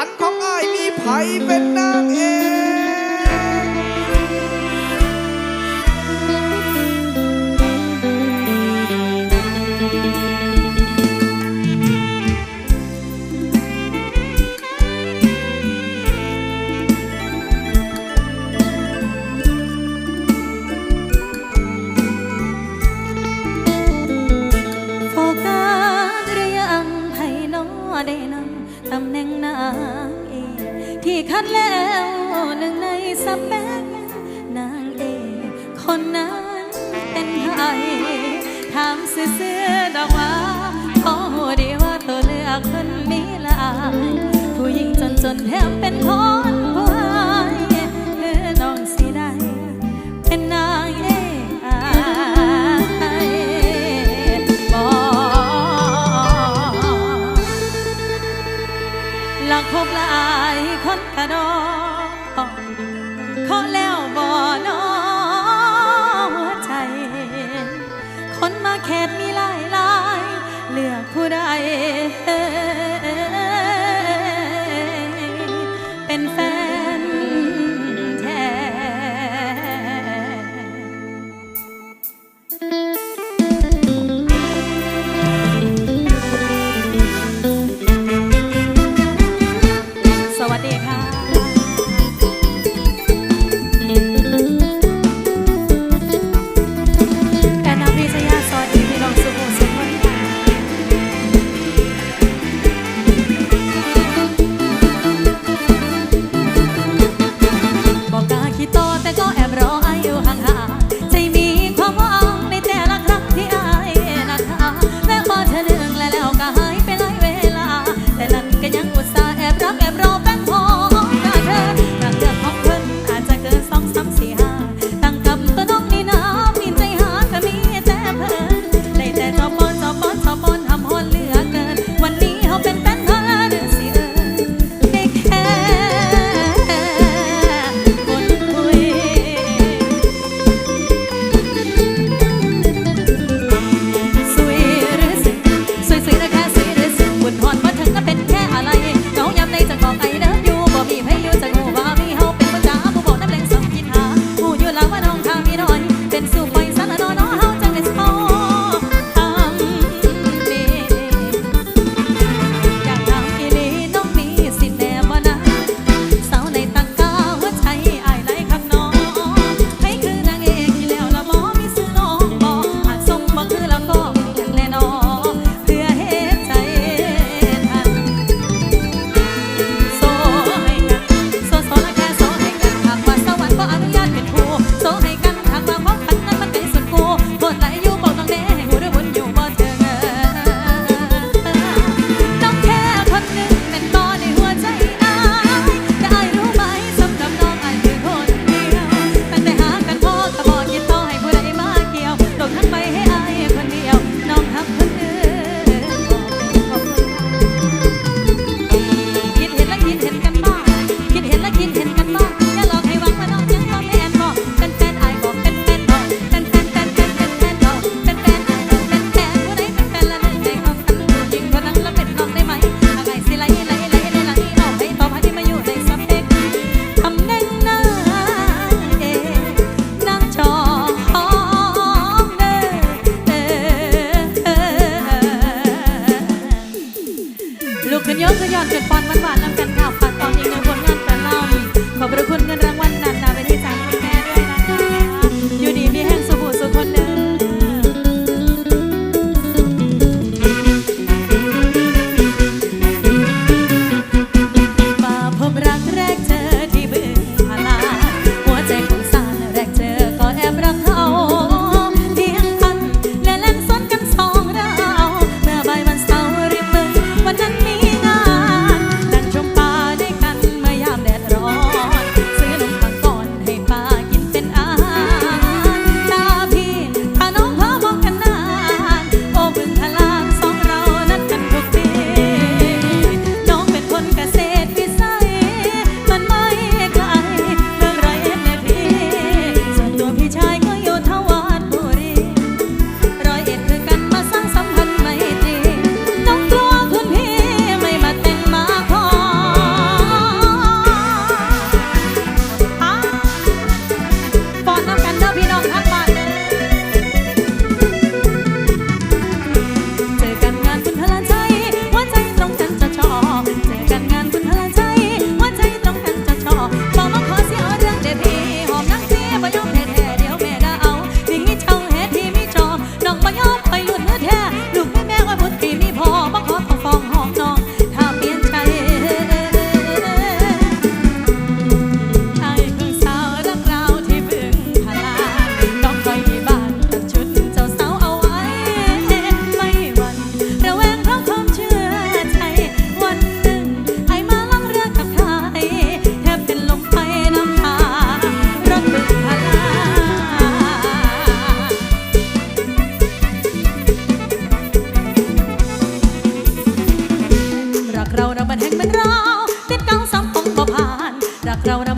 ฝันของอ้ายมีไผเป็นนางเอก น่งนางเอกที่คัดแล้วหนึ่งในสเปกนางเอกคนนั้นเป็นใครถามเสื้อดอกว่าขอดีว่าตัวเลือกคนมีลายผู้หญิงจนๆแทบเป็นคน คนกระดอกขอแล้วบ่นอหัวใจ คนมาแคดมีหลายหลายเลือกผู้ใด aantrekt. เรานะมัน